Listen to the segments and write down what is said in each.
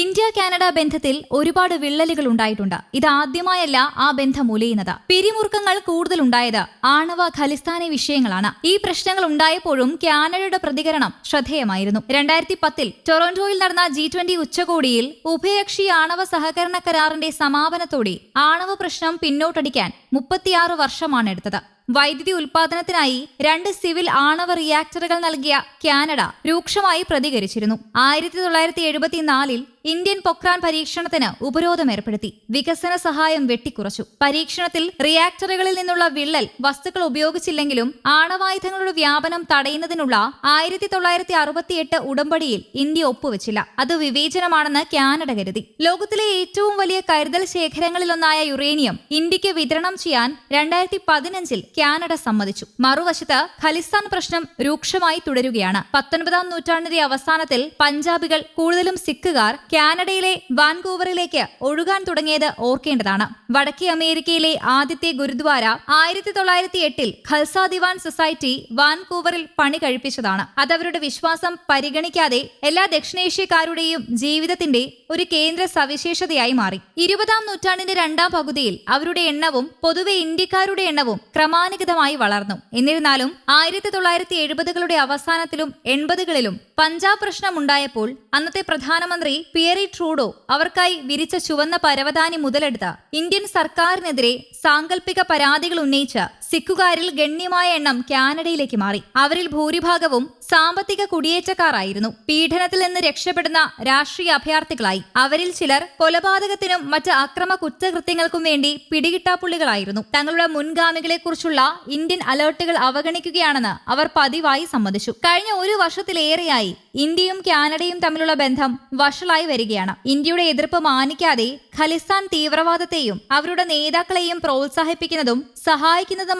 India Canada ബന്ധത്തിൽ ഒരുപാട് വിള്ളലുകൾ ഉണ്ടായിട്ടുണ്ട്. ഇത് ആദ്യമായല്ല ആ ബന്ധം ഉലയുന്നത് പിരിമുറുക്കങ്ങൾ കൂടുതൽ ഉണ്ടായത് ആണവ ഖലിസ്ഥാനി വിഷയങ്ങളാണ്. ഈ പ്രശ്നങ്ങൾ ഉണ്ടായപ്പോഴും കാനഡയുടെ പ്രതികരണം ശ്രദ്ധേയമായിരുന്നു. രണ്ടായിരത്തി പത്തിൽ ടൊറന്റോയിൽ നടന്ന ജി ട്വന്റി ഉച്ചകോടിയിൽ ഉഭയകക്ഷി ആണവ സഹകരണ കരാറിന്റെ സമാപനത്തോടെ ആണവ പ്രശ്നം പിന്നോട്ടടിക്കാൻ മുപ്പത്തിയാറ് വർഷമാണ് എടുത്തത്. വൈദ്യുതി ഉൽപാദനത്തിനായി രണ്ട് സിവിൽ ആണവ റിയാക്ടറുകൾ നൽകിയ കാനഡ രൂക്ഷമായി പ്രതികരിച്ചിരുന്നു. ആയിരത്തി തൊള്ളായിരത്തി എഴുപത്തിനാലിൽ ഇന്ത്യൻ പൊക്രാൻ പരീക്ഷണത്തിന് ഉപരോധം ഏർപ്പെടുത്തി. വികസന സഹായം വെട്ടിക്കുറച്ചു. പരീക്ഷണത്തിൽ റിയാക്ടറുകളിൽ നിന്നുള്ള വിള്ളൽ വസ്തുക്കൾ ഉപയോഗിച്ചില്ലെങ്കിലും ആണവായുധങ്ങളുടെ വ്യാപനം തടയുന്നതിനുള്ള ആയിരത്തി തൊള്ളായിരത്തി അറുപത്തിയെട്ട് ഉടമ്പടിയിൽ ഇന്ത്യ ഒപ്പുവെച്ചില്ല. അത് വിവേചനമാണെന്ന് കാനഡ കരുതി. ലോകത്തിലെ ഏറ്റവും വലിയ കരുതൽ ശേഖരങ്ങളിലൊന്നായ യുറേനിയം ഇന്ത്യയ്ക്ക് വിതരണം ചെയ്യാൻ രണ്ടായിരത്തി പതിനഞ്ചിൽ കാനഡ സമ്മതിച്ചു. മറുവശത്ത് ഖലിസ്ഥാൻ പ്രശ്നം രൂക്ഷമായി തുടരുകയാണ്. പത്തൊൻപതാം നൂറ്റാണ്ടിന്റെ അവസാനത്തിൽ പഞ്ചാബികൾ കൂടുതലും സിഖുകാർ കാനഡയിലെ വാൻകൂവറിലേക്ക് ഒഴുകാൻ തുടങ്ങിയത് ഓർക്കേണ്ടതാണ്. വടക്കേ അമേരിക്കയിലെ ആദ്യത്തെ ഗുരുദ്വാര ആയിരത്തി തൊള്ളായിരത്തി എട്ടിൽ ഖൽസ ദിവാൻ സൊസൈറ്റി വാൻകൂവറിൽ പണി കഴിപ്പിച്ചതാണ്. അതവരുടെ വിശ്വാസം പരിഗണിക്കാതെ എല്ലാ ദക്ഷിണേഷ്യക്കാരുടെയും ജീവിതത്തിന്റെ ഒരു കേന്ദ്ര സവിശേഷതയായി മാറി. ഇരുപതാം നൂറ്റാണ്ടിന്റെ രണ്ടാം പകുതിയിൽ അവരുടെ എണ്ണവും പൊതുവെ ഇന്ത്യക്കാരുടെ എണ്ണവും ക്രമാനുഗതമായി വളർന്നു. എന്നിരുന്നാലും ആയിരത്തി തൊള്ളായിരത്തി എഴുപതുകളുടെ അവസാനത്തിലും എൺപതുകളിലും പഞ്ചാബ് പ്രശ്നമുണ്ടായപ്പോൾ അന്നത്തെ പ്രധാനമന്ത്രി പിയറി ട്രൂഡോ അവർക്കായി വിരിച്ച ചുവന്ന പരവതാനി മുതലെടുത്ത ഇന്ത്യൻ സർക്കാരിനെതിരെ സാങ്കല്പിക പരാതികൾ ഉന്നയിച്ച് സിഖുകാരിൽ ഗണ്യമായ എണ്ണം കാനഡയിലേക്ക് മാറി. അവരിൽ ഭൂരിഭാഗവും സാമ്പത്തിക കുടിയേറ്റക്കാരായിരുന്നു. പീഡനത്തിൽ നിന്ന് രക്ഷപ്പെടുന്ന രാഷ്ട്രീയ അഭയാർത്ഥികളായി. അവരിൽ ചിലർ കൊലപാതകത്തിനും മറ്റ് അക്രമ കുറ്റകൃത്യങ്ങൾക്കും വേണ്ടി പിടികിട്ടാപ്പുള്ളികളായിരുന്നു തങ്ങളുടെ മുൻഗാമികളെക്കുറിച്ചുള്ള ഇന്ത്യൻ അലേർട്ടുകൾ അവഗണിക്കുകയാണെന്ന് അവർ പതിവായി സമ്മതിച്ചു. കഴിഞ്ഞ ഒരു വർഷത്തിലേറെയായി ഇന്ത്യയും കാനഡയും തമ്മിലുള്ള ബന്ധം വഷളായി വരികയാണ്. ഇന്ത്യയുടെ എതിർപ്പ് മാനിക്കാതെ ഖലിസ്ഥാൻ തീവ്രവാദത്തെയും അവരുടെ നേതാക്കളെയും പ്രോത്സാഹിപ്പിക്കുന്നതും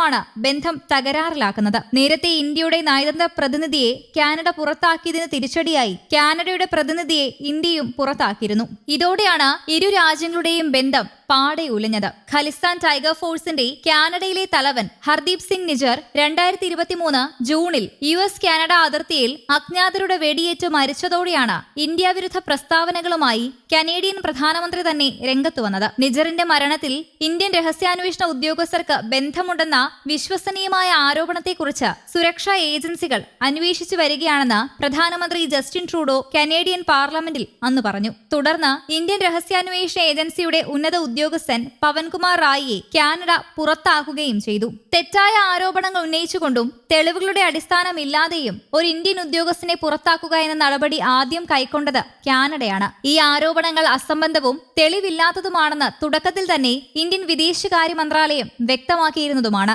സഹായിക്കുന്നതുമാണ് ബന്ധം തകരാറിലാക്കുന്നത്. നേരത്തെ ഇന്ത്യയുടെ നയതന്ത്ര പ്രതിനിധിയെ കാനഡ പുറത്താക്കിയതിന് തിരിച്ചടിയായി കാനഡയുടെ പ്രതിനിധിയെ ഇന്ത്യയും പുറത്താക്കിയിരുന്നു. ഇതോടെയാണ് ഇരു രാജ്യങ്ങളുടെയും ബന്ധം പാടെ ഉലഞ്ഞത്. ഖലിസ്ഥാൻ ടൈഗർ ഫോഴ്സിന്റെ കാനഡയിലെ തലവൻ ഹർദീപ് സിംഗ് നിജർ രണ്ടായിരത്തി ഇരുപത്തിമൂന്ന് ജൂണിൽ യു എസ് കാനഡ അതിർത്തിയിൽ അജ്ഞാതരുടെ വെടിയേറ്റ് മരിച്ചതോടെയാണ് ഇന്ത്യ വിരുദ്ധ പ്രസ്താവനകളുമായി കനേഡിയൻ പ്രധാനമന്ത്രി തന്നെ രംഗത്തു വന്നത്. നിജറിന്റെ മരണത്തിൽ ഇന്ത്യൻ രഹസ്യാന്വേഷണ ഉദ്യോഗസ്ഥർക്ക് ബന്ധമുണ്ടെന്ന വിശ്വസനീയമായ ആരോപണത്തെക്കുറിച്ച് സുരക്ഷാ ഏജൻസികൾ അന്വേഷിച്ചു വരികയാണെന്ന് പ്രധാനമന്ത്രി ജസ്റ്റിൻ ട്രൂഡോ കനേഡിയൻ പാർലമെന്റിൽ അന്ന് പറഞ്ഞു. തുടർന്ന് ഇന്ത്യൻ രഹസ്യാന്വേഷണ ഏജൻസിയുടെ ഉന്നത ഉദ്യോഗസ്ഥൻ പവൻകുമാർ റായിയെ കാനഡ പുറത്താക്കുകയും ചെയ്തു. തെറ്റായ ആരോപണങ്ങൾ ഉന്നയിച്ചുകൊണ്ടും തെളിവുകളുടെ അടിസ്ഥാനമില്ലാതെയും ഒരു ഇന്ത്യൻ ഉദ്യോഗസ്ഥനെ പുറത്താക്കുക എന്ന നടപടി ആദ്യം കൈക്കൊണ്ടത് കാനഡയാണ്. ഈ ആരോപണങ്ങൾ അസംബന്ധവും തെളിവില്ലാത്തതുമാണെന്ന് തുടക്കത്തിൽ തന്നെ ഇന്ത്യൻ വിദേശകാര്യ മന്ത്രാലയം വ്യക്തമാക്കിയിരുന്നതുമാണ്.